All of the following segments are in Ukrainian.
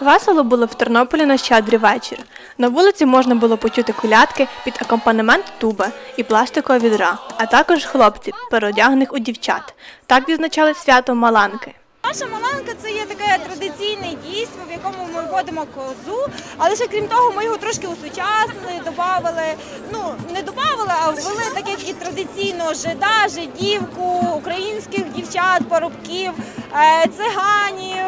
Весело було в Тернополі на щедрий вечір. На вулиці можна було почути колядки під акомпанемент туби і пластикового відра, а також хлопців, переодягнених у дівчат. Так відзначали свято Маланки. Наша маланка це є таке традиційне дійство, в якому ми водимо козу, але ще крім того, ми його трошки усучаснили, додавали. Ну не додавали, а ввели таке і традиційно жида, жидівку, українських дівчат, парубків, е, циганів,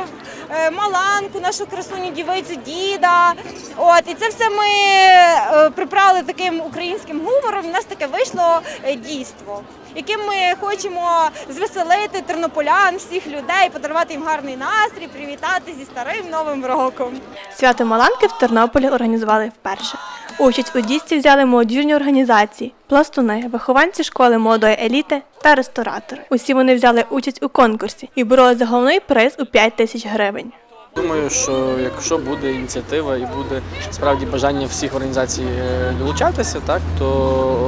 маланку, нашу красуню дівицю, діда. От і це все ми е, приправили таким українським гумором. У нас таке вийшло е, дійство, яким ми хочемо звеселити тернополян, всіх людей, подарувати їм гарний настрій, привітати зі старим новим роком. Свято Маланки в Тернополі організували вперше. Участь у дійстві взяли молодіжні організації, пластуни, вихованці школи молодої еліти та ресторатори. Усі вони взяли участь у конкурсі і боролися за головний приз у 5 тисяч гривень. Думаю, що якщо буде ініціатива і буде справді бажання всіх організацій е, долучатися, так то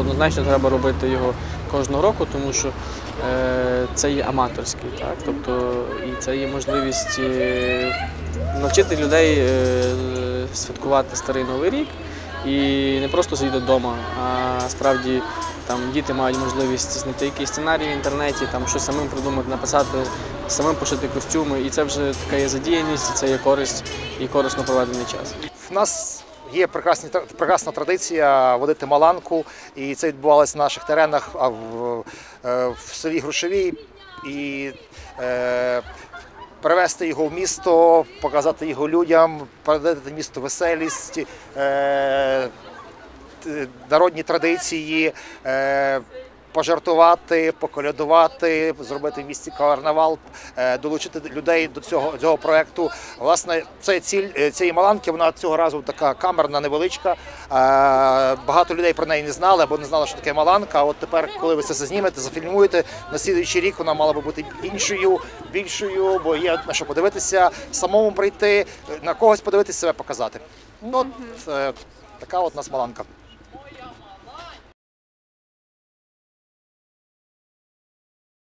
однозначно треба робити його кожного року, тому що е, це є аматорський, так тобто і це є можливість е, навчити людей святкувати старий новий рік і не просто сидіти вдома, а справді там діти мають можливість знайти якийсь сценарій в інтернеті, там щось самим придумати, написати, самим пошити костюми. І це вже така є задіяність, і це є користь і корисно проведений час. В нас є прекрасні, прекрасна традиція водити маланку, і це відбувалося на наших теренах а в, е, в селі Грушевій. І е, привезти його в місто, показати його людям, передати місту веселість, е, народні традиції. Пожартувати, поколядувати, зробити в місті карнавал, е, долучити людей до цього, цього проекту. Власне, це ціль е, цієї маланки. Вона цього разу така камерна, невеличка. Е, Багато людей про неї не знали або не знали, що таке маланка. А от тепер, коли ви це знімете, зафільмуєте, на слідуючий рік вона мала би бути іншою, більшою, бо є на що подивитися, самому прийти, на когось подивитися себе показати. Ну, от, така от у нас маланка.